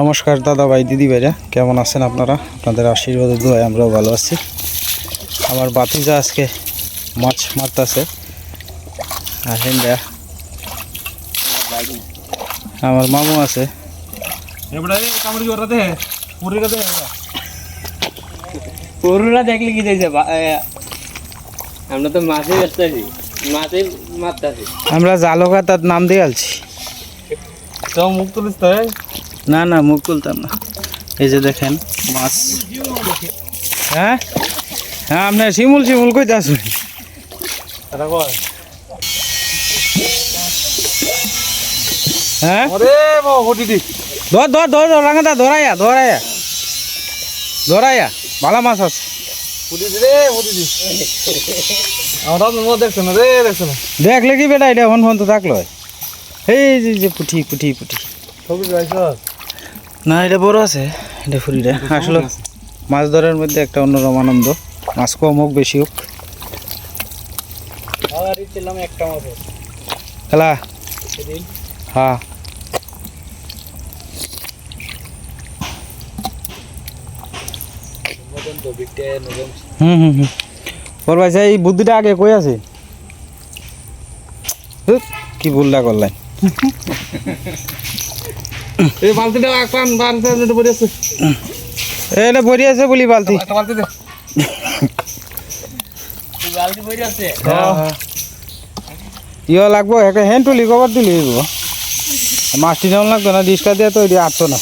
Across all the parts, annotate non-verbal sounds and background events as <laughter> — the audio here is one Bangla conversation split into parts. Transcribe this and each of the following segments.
নমস্কার দাদা ভাই দিদি ভাইরা কেমন আছেন আপনারা? আপনাদের আশীর্বাদে দোয়ায় আমরাও ভালো আছি। আমার বাতিজা আজকে মাছ মারতেছে। আর হেন্দা আমার মামু আছে। পুরোটা দেখলে কি দেখছে আমরা তো মাছে ব্যস্ত আছি মাছে মারতেছি। আমরা জালকা তার নাম দিয়ে আলছি। তো মুখ তুলিস তো না না মুখ তুলতাম না। এই যে দেখেন মাছ। হ্যাঁ? হ্যাঁ আপনার শিমুল শিমুল কইতে আসুন। হ্যাঁ? ধর ধর ধর ধর রাঙাদা ধরাইয়া ধরাইয়া। ধরাইয়া ভালো মাছ আছে। দেখলে কি বেটা এটা ফোন ফোন তো থাকল? এই যে যে পুঠি পুঠি পুঠি। না এটা বড় আছে এটা ফুরিটা আসলে মাছ ধরার মধ্যে একটা অন্যরকম আনন্দ। মাছ কম হোক বেশি হোক। খেলা? হ্যাঁ। হুম হুম হুম। ওর ভাই এই বুদ্ধিটা আগে কই আছে? কি ভুলটা করলেন। <laughs> এই বালতিটা কান বালতিটা পড়ে আছে। এটা ভরি আছে বলি বালতি। বালতি দে। বালতি পড়ে আছে। ইয়ে লাগবো একটা হ্যান্ড তুলি কবার তুলি দিব মাছটি যেমন লাগতো না ডিসকা দিয়ে তো এটি আটতো না।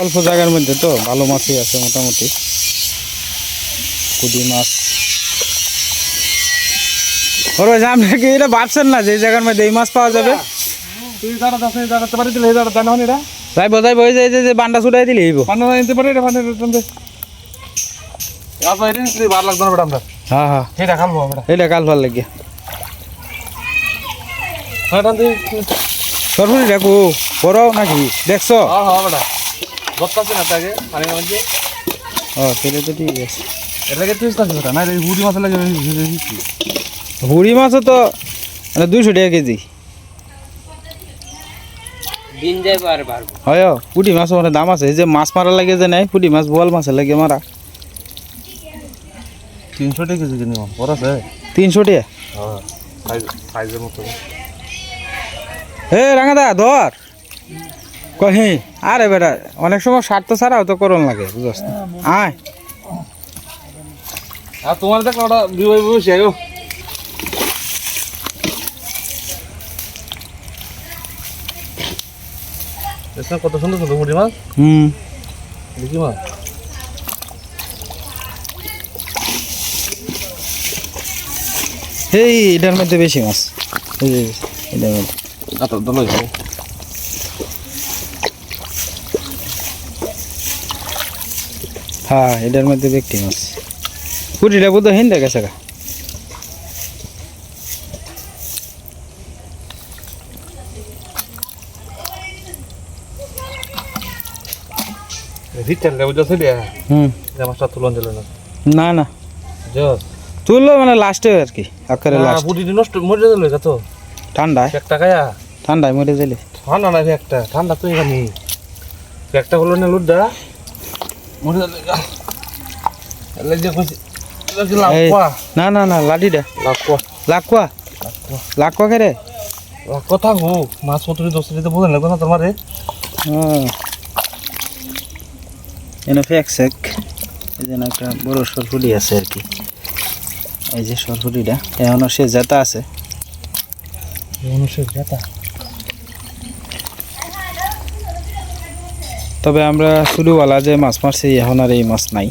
অল্প জায়গার মধ্যে তো ভালো মাছই আছে মোটামুটি। কুদি মাছ। ওরা আপনি কি এটা ভাবছেন না যে এই জায়গার মধ্যে এই মাছ পাওয়া যাবে। তুই দাঁড়া দাঁড়া দাঁড়াতে পারি দিলে দাঁড়া দাঁড়া হনি রা তাই বোধহয় বই যায় যে বান্ডা ছুটাই দিলে হইব পান্না নিতে পারি রে পান্না নিতে আপনার এটা ভালো লাগতো না আমরা হ্যাঁ হ্যাঁ। এটা কাল ভালো লাগিয়া হ্যাঁ টান সরপুরি দেখো বড় নাকি? দেখছ? হ্যাঁ হ্যাঁ বেটা গত্তাছে না তাকে? পানির মধ্যে ও তাহলে তো ঠিক আছে। এটাকে তুই না এই হুডি মাছ লাগে হুড়ি মাছও তো মানে দুইশো টাকা কেজি। হয় পুটি মাছও মানে দাম আছে। এই যে মাছ মারা লাগে যে নাই পুটি মাছ বোয়াল মাছের লাগে মারা। তিনশো টাকা কেজি কিনি বড় আছে? তিনশো টাকা? হ্যাঁ হে রাঙাদা ধর। কহি আরে বেটা অনেক সময় স্বার্থ ছাড়াও তো করণ লাগে বুঝস না? আয়। আর তোমার দেখ ওটা বিবাহ বসে কত সুন্দর সুন্দর মুড়ি মাছ। হুম। দেখি মাছ এই এটার মধ্যে বেশি মাছ। এই এটার মধ্যে। আচ্ছা দলই হ্যাঁ এটার মধ্যে ব্যক্তি মাছ। পুটিটা বোধ হিন্দা গেছে গা। তুলন দিল না। না না। তুললো মানে লাস্টে আর কি আকারে লাস্ট বুড়ি নষ্ট মরে দিল কত ঠান্ডায়? একটা গায়া ঠান্ডায় মরে যাইলে ঠান্ডা না একটা ঠান্ডা তো এখানে একটা হলো না লুড্ডা মরে কোয়া না না না লাঠিটা। লাভ কোয়া লাকুয়া লাকুয়া খেরে লাভ কথা হো মাছ পত্রি দশ দিতে লাগবে না তোমার। হুম। এনে ফেক সেক। এই যে একটা বড় সরফুলি আছে আর কি। এই যে সরফুলিটা এখনও সে জেতা আছে। তবে আমরা শুরুওয়ালা যে মাছ মারছি এখন আর এই মাছ নাই।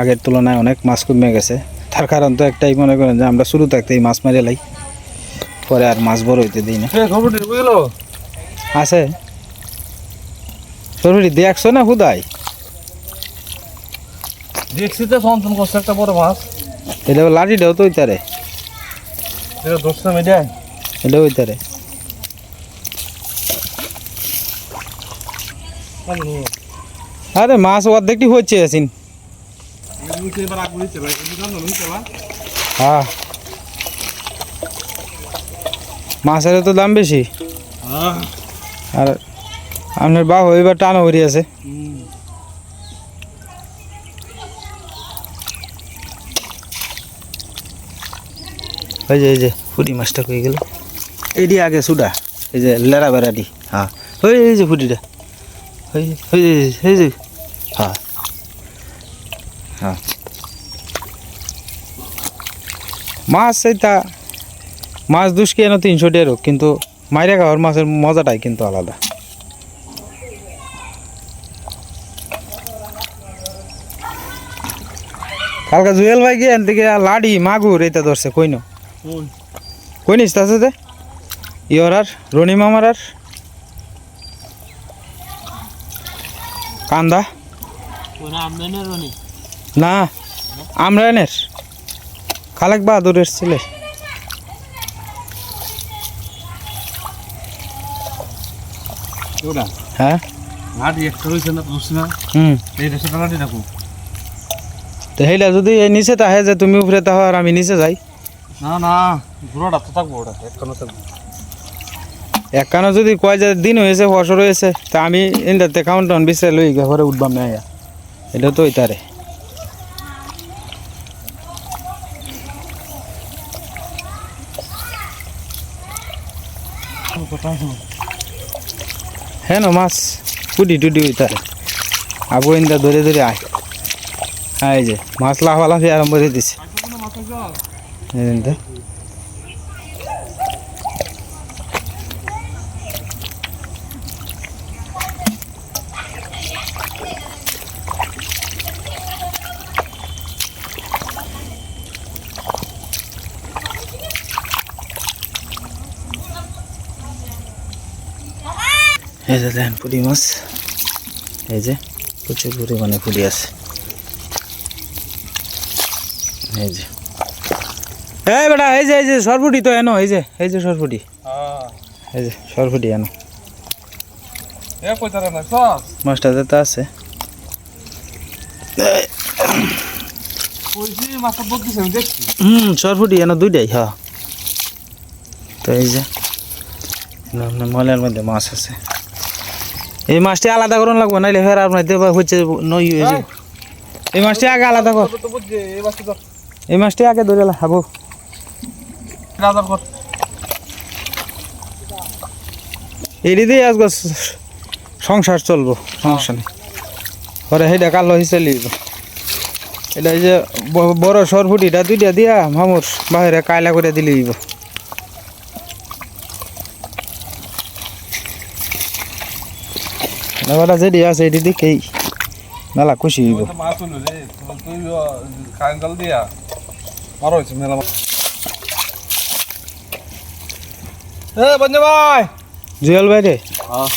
আগের তুলনায় অনেক মাছ কমে গেছে। তার কারণ তো একটাই মনে করেন যে আমরা শুরু থাকতে এই মাছ মেরে লাই। পরে আর মাছ বড় হইতে দিই না। আছে। সরফুলি দেখছ না হুদাই? দেখছি তো সন্তান করছে একটা বড় মাছ। এটা লাঠিটাও তো ওইতারে। এটা দশটা মেডিয়ায় এটা ওইতারে। আরে মাছ অর্ধেকটি হচ্ছে আসিন হ্যাঁ। মাছের তো দাম বেশি। আর আপনার বাবু এবার টানা ভরি আছে। ওই যে এই যে ফুটি মাছটা কই গেল? এইটি আগে সুডা এই যে লেরা বেড়াটি হ্যাঁ। ওই এই যে ফুটিটা। ওই এই যে হ্যাঁ। হ্যাঁ। মাছ সেইটা মাছ দুষ্কি এনে তিনশো টেরো কিন্তু মাইরা খাওয়ার মাছের মজাটাই কিন্তু আলাদা। কালকে জুয়েল ভাই গিয়ে থেকে লাডি মাগুর এটা ধরছে কইন? কই? নিস তাছে যে ইয়র আর রনি মামার আর? কান্দা? না আমরা এনের খালেক বাহাদুর এসছিলে ওটা হ্যাঁ? হুম। এই দেশটা লাঠি রাখো। তো সেইটা যদি এই নিচে তাহে যে তুমি উপরে তাহ আর আমি নিচে যাই। না না পুরোটা তো থাকব ওটা একখানে থাকব। একখানা যদি কয় যে দিন হয়েছে বছর হয়েছে তা আমি এটাতে কাউন্ট টাউন বিচারে লই ঘরে উঠবাম না। এটা তো ওইটারে হ্যাঁ মাছ কুটি টুটি ওইটারে আবু ইন্দা ধরে ধরে আয়। এই যে মাছ লাফা লাফি আরম্ভ করে দিছে। এই যে দেখেন পুঁটি মাছ। এই যে, প্রচুর পরিমাণে পুঁটি আছে। এই যে। এই বেটা এই যে এই যে সরপুটি তো এনো এই যে এই যে সরপুটি। হ্যাঁ। এই যে সরপুটি এনো। মাছটা যেতে আছে। হুম সরপুটি এনো দুইটাই হ্যাঁ। তো এই যে আপনার মলের মধ্যে মাছ আছে। এই মাছটি আলাদা করুন লাগবে নাইলে ফের আপনার দেবা হচ্ছে নই হয়ে এই মাছটি আগে আলাদা কর। এই মাছটা আগে ধরে কর। এটি দিয়ে আজকে সংসার চলবো সমস্যা নেই। পরে সেইটা কালো হিসেবে লিখব এটা এই যে বড় সরফুটিটা দুইটা দিয়া মামুর বাহিরে কায়লা করে দিলে দিব এবারটা যেটি আছে এটি দিকেই মেলা খুশি হইব। মাছ দিয়া মারো হয়েছে মেলা এ বন্ধু ভাই! জুয়েল ভাই রে। হ্যাঁ।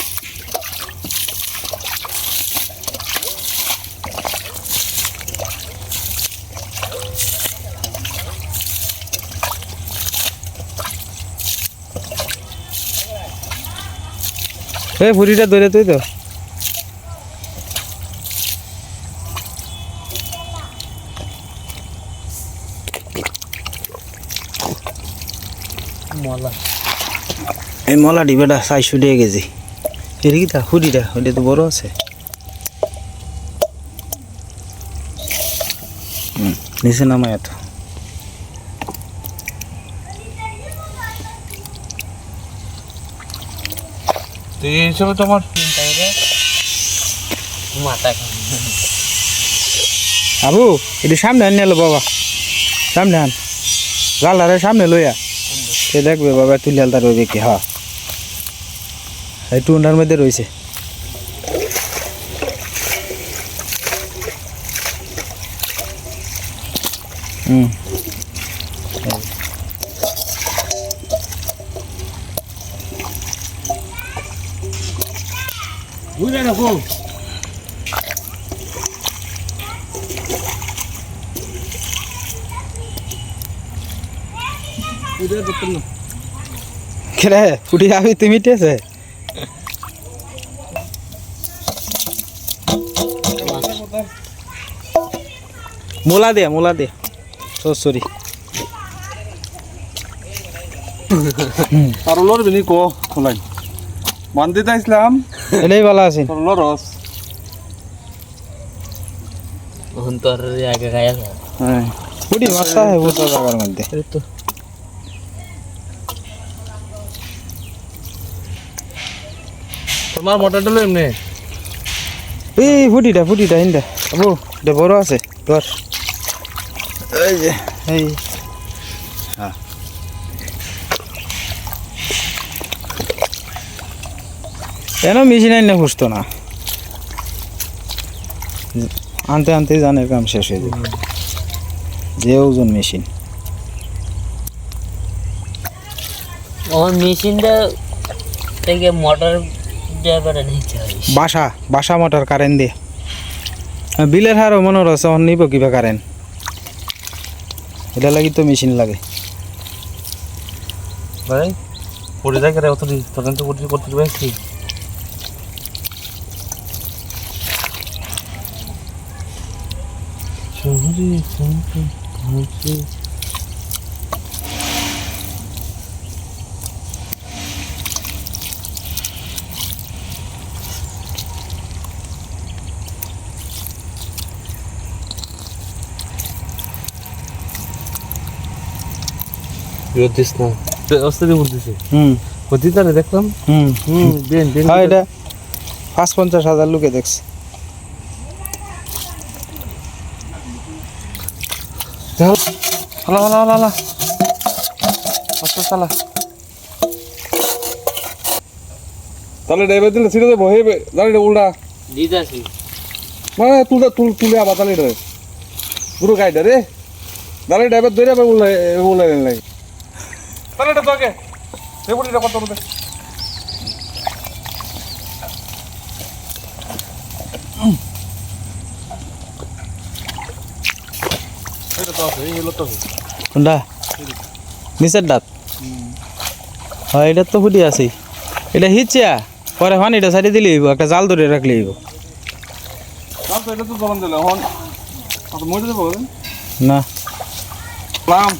এই ফুটিটা ধরে তুই তো। মলা। এই মলাটি বেটা চারশো টাকা কেজি এর কি তা? হুডিটা তো বড় আছে। নিচে নামায় এত। তো এই হিসাবে তোমার মাথা আবু এটি সামনে আন নিলো বাবা। সামনে আন। গালারে সামনে লইয়া। সে দেখবে বাবা তুলে আলতা রইবে কি হ্যাঁ। এই টুন্ডার মধ্যে রয়েছে। হুম। বুঝলে না গো বুঝলে তো তুমি কেরে ফুটি আবি তুমি টেছে মোলা দে মোলা দে। সরি আর লর বিনি কো খোলাই। বান্ধি তাইছিলাম এলেই ভালো আছেন লরস এখন তোর আগে গায়ে হ্যাঁ। পুটি মাছটা হয় বুঝতে জায়গার মধ্যে তো। তোমার মোটা ডলো এমনি এই ফুটিটা ফুটিটা হিন্দা আবু এটা বড় আছে তোর এই যে এই। হ্যাঁ। কেন মেশিন আইনে খুঁজতো না? আনতে আনতে জানের কাম শেষ হয়ে যাবে। যে ওজন মেশিন। ওর মেশিনটা থেকে মোটর বাসা বাসা মোটর কারেন্ট দিয়ে বিলের হারও মনে রয়েছে নিব কিবা কারেন্ট। এটা লাগি তো মেশিন লাগে। ভাই পড়ে যায় কেন অত তখন তো করতে করতে পারছি শহরে কোনটা বিরোধ দিস না। অস্তে বলতেছে হুম। দেখলাম? হুম। হুম বেন বেন হ্যাঁ এটা পাঁচ পঞ্চাশ হাজার লোকে দেখছে। চল হালা হালা হালা হালা আস্তে চালা। তাহলে ড্রাইভার দিলে দেবো দাঁড়িয়ে উল্টা। মানে তুলে তুল তুলে আবার রে পুরো রে। দাঁড়িয়ে ড্রাইভার ধরে আবার উল্লাই উল্লাই লাগে তাহলে এটা তোকে সে বুড়িটা কত রুপে এটা তো আছে এই হলো তো কোনটা নিচের দাঁত হ্যাঁ এটা তো ফুটি আছে এটা হিচিয়া পরে হন এটা সাইডে দিলে হইব একটা জাল ধরে রাখলে হইব তার তো এটা তো জলন দিলে এখন কত মরে দেবো না লাম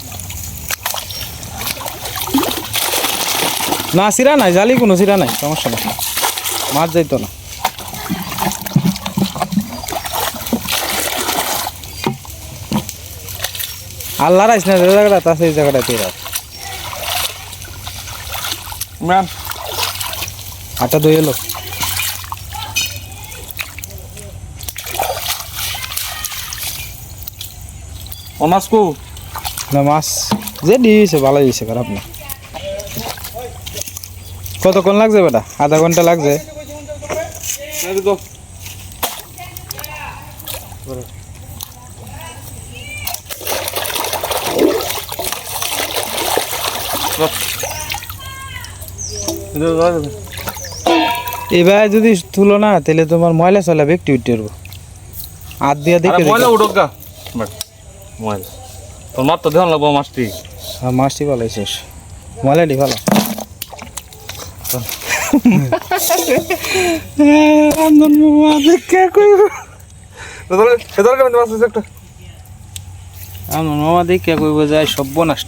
না সিরা নাই জালি কোনো সিরা নাই সমস্যা নাই। মাছ যাইতো না। আল্লাহ রাইস না যে জায়গাটা আছে এই জায়গাটা ম্যাম। হাতটা ধুয়ে এলো। অনাসকু না মাছ যে দিয়েছে ভালো দিয়েছে খারাপ না। কতক্ষণ লাগছে বেটা? আধা ঘণ্টা লাগছে। এবার যদি তুলো না তাহলে তোমার ময়লা চলা ব্যক্তি উঠতে পারব। হাত দিয়া দেখে ময়লা দেখে। গা। ময়লা। তোর মার তো ধ্যান লাগবো মাছটি। হ্যাঁ মাছটি ভালো শেষ। ময়লাটি ভালো। রান্ধন মামা দেখে কইব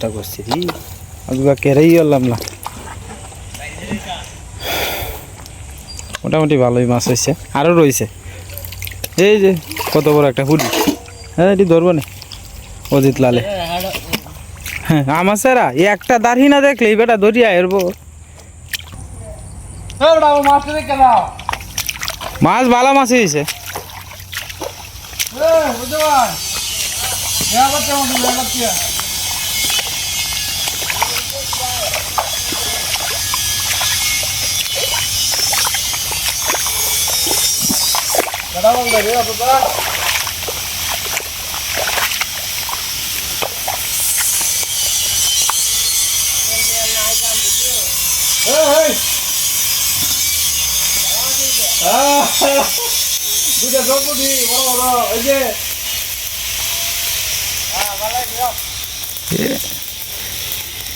করছি মোটামুটি ভালোই মাছ হয়েছে আরও রয়েছে এই যে কত বড় একটা হুডি হ্যাঁ এটি ধরবো না অজিত লালে হ্যাঁ আমার স্যারা একটা দাঁড়ি না দেখলে বেটা ধরিয়া এরবো। মাছ ভালো মাছ হয়েছে। বুঝতে পার হ্যাঁ হ্যাঁ জলপুটি বড় বড় যে।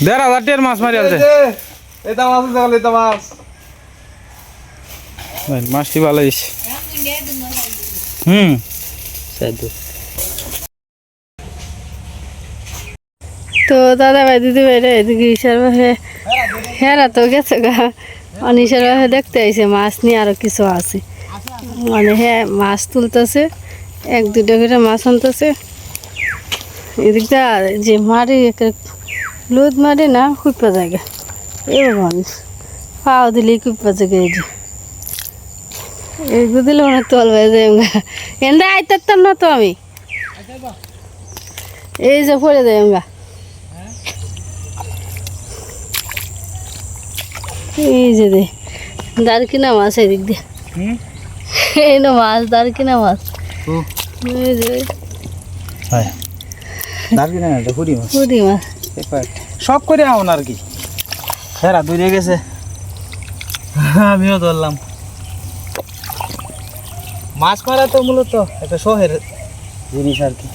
দেড় হাজার মাছ মারি আছে। এটা মাছ আছে এটা মাছ মাছটি ভালো হয়েছে। হুম। তো দাদা ভাই দিদি ভাইরা এদিকে হ্যাঁ তো গেছে গা। অনিশের দেখতে আইছে, মাছ নিয়ে আরও কিছু আছে। মানে হ্যাঁ মাছ তুলতেছে, এক দুটো করে মাছ আনতেছে। এদিকটা যে মারি লুদ মারি না কুপা জায়গা। এ ভগবান পাও দিলে কুপা জায়গা এই যে। এগুলো দিলে মনে তল হয়ে যায় এনরা আইতাম না তো আমি। এই যে পড়ে যায় আমরা। এই যে দে দারকিনা মাছ এদিক দিয়ে? এই না মাছ দারকিনা মাছ এই যে হয়। না হুড়ি মাছ। পুরি মাছ। সব করে আমন আর কি। হেরা দূরে গেছে। আমিও ধরলাম। মাছ মারা তো মূলত একটা শহের জিনিস আর কি।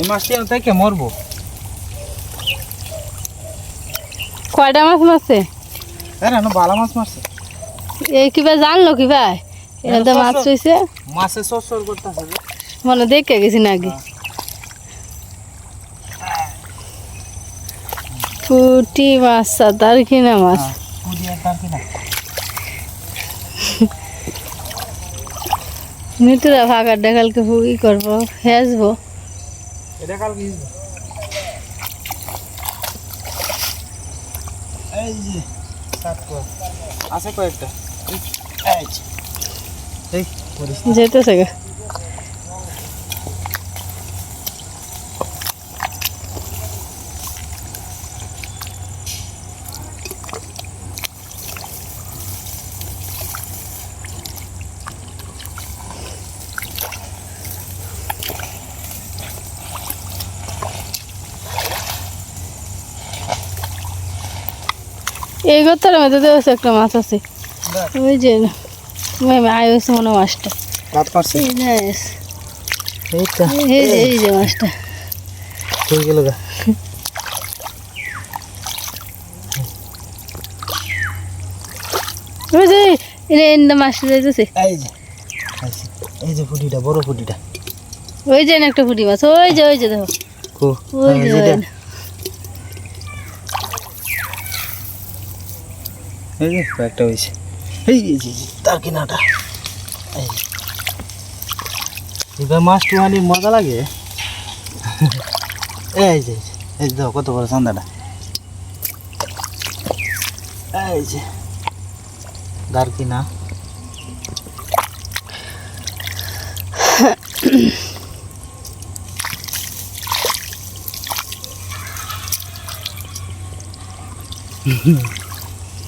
এই মাছটি আমি থেকে মরবো। কয়টা মাছ মারছে? হ্যাঁ না মাছ মারছে। এই কিবা জানলো কি ভাই? এটা মাছ রয়েছে মাছে সর করতেছে মানে দেখে গেছি নাকি। পুটি মাছ সাঁতার কিনা মাছ। মিতুরা ফাঁকার ডাকালকে ই করব হেসবো। এটা কালকে এই যে আছে কয়েকটা। এই। যেতেছে গা। এই গত্তার মধ্যে দেওয়া একটা মাছ আছে। ওই যে আয় হয়েছে মনে মাছটা। এই যে মাছটা। গেল গা। ওই যে মাছটা যাইতেছে। এই যে এই যে ফুটিটা বড় ফুটিটা ওই যে একটা পুঁটি মাছ। ওই যে ওই যে দেখো। ওই যে যেটা। ওই যে। এই যে কয়েকটা হয়েছে এই যে যে, যে, তার কিনাটা। এই। এবার মাছ টুহানি মজা লাগে। এই যে এই যে, এই যে দেখো কত বড় চান্দাটা। এই যে দারকিনা আসে কি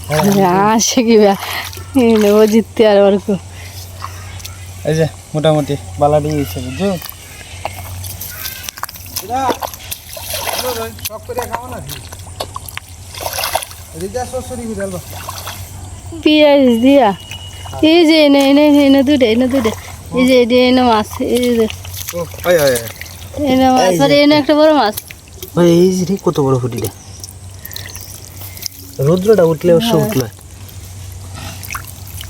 বা এই নেব জিততে আর ওর এই যে মোটামুটি বালাডি হয়েছে বুঝছ? সব না রিজা সসরি দিয়া। এই যে এনে এনে এনে দুটা এনে দুটা। এই যে এনে এনে মাছ এই যে। এনে মাছ আর এনে একটা বড় মাছ। ওই এই যে কত বড় ফুটিটা রৌদ্রটা উঠলে অবশ্য উঠল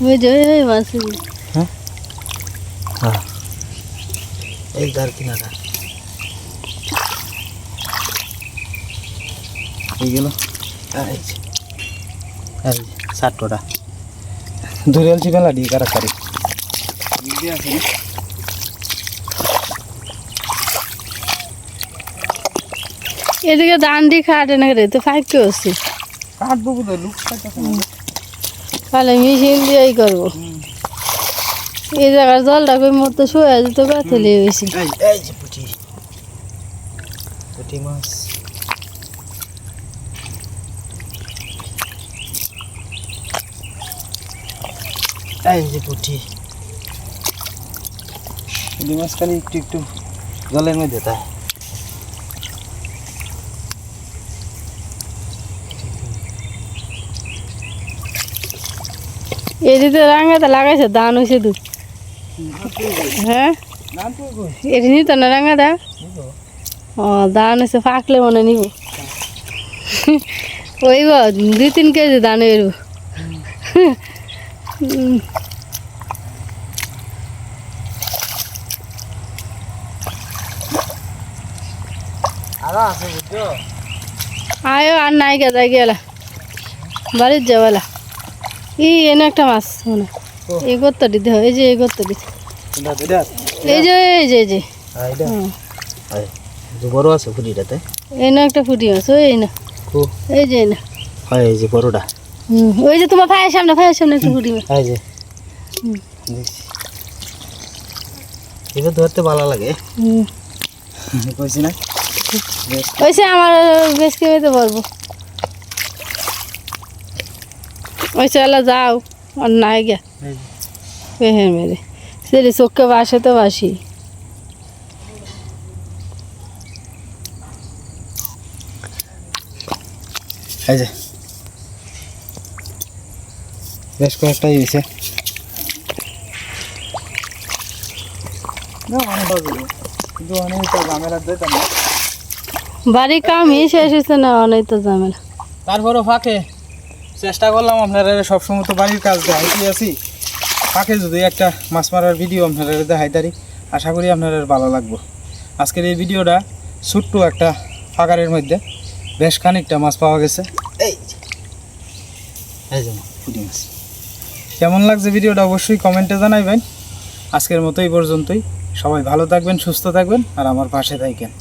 ওই যে ওই ওই মাছ এই যে। হ্যাঁ এই দারকিনাটা এই গেল। এই যে। এই যে সাতটা। ধরে আলছি মেলা দিয়ে কারাকারি। এদিকে দান্ডি খাটে না রে? তো ফাঁকি হচ্ছে। কাটবো বোধহয় লুক তাহলে মেশিন দিয়েই করব। এই জায়গার জলটা কই মতো শুয়ে যেত গাথলে বেশি এই এই পুঁটি। পুঁটি মাছ। এই যে পুঁটি। পুঁটি মাছ খালি একটু একটু জলের মধ্যে তাই। এদিকে রাঙাতে লাগাইছে ধান হয়েছে দু হ্যাঁ এটি নিত না রাঙাটা ও ধান হয়েছে ফাঁকলে মনে নিব ওই গো দুই তিন কেজি ধান এরব আরও আছে বুঝছ আয়ো আর নাই গেদা গেলা বাড়ির যাওয়ালা এই এনে একটা মাছ মনে হয়। এই গর্তটি দেহ এই যে এই এটা এটা এই যে এই যে এই যে। এটা। হুম। যে বড় আছে ফুটিটাতে এই না একটা ফুটি মাছ ওই না। এই যে এই না। হয় এই যে বড়টা। হুম, ওই যে তোমার ভাইয়ের সামনে ভাইয়ের সামনে একটা ফুটি মাছ। এই যে। এবার ধরতে ভালো লাগে। কইছি না? সে আমার বেশ কেমিতে পারব ওই চলা যাও আর নাই গে এই মেরে। সেরে চোখকে বাসে তো বাসি। এই যে। বেশ কয়েকটাই হয়েছে বাড়ির কামই শেষ হয়েছে না অনেক তো ঝামেলা। তারপরও ফাঁকে। চেষ্টা করলাম আপনারা সবসময় তো বাড়ির কাজ দেখাইতে আছি। ফাঁকে যদি একটা মাছ মারার ভিডিও আপনারা দেখাই তারি আশা করি আপনার ভালো লাগবো। আজকের এই ভিডিওটা ছোট্ট একটা ফাঁকারের মধ্যে বেশ খানিকটা মাছ পাওয়া গেছে। এই পুঁটি মাছ। কেমন লাগছে ভিডিওটা অবশ্যই কমেন্টে জানাইবেন। আজকের মতো এই পর্যন্তই। সবাই ভালো থাকবেন সুস্থ থাকবেন আর আমার পাশে থাকবেন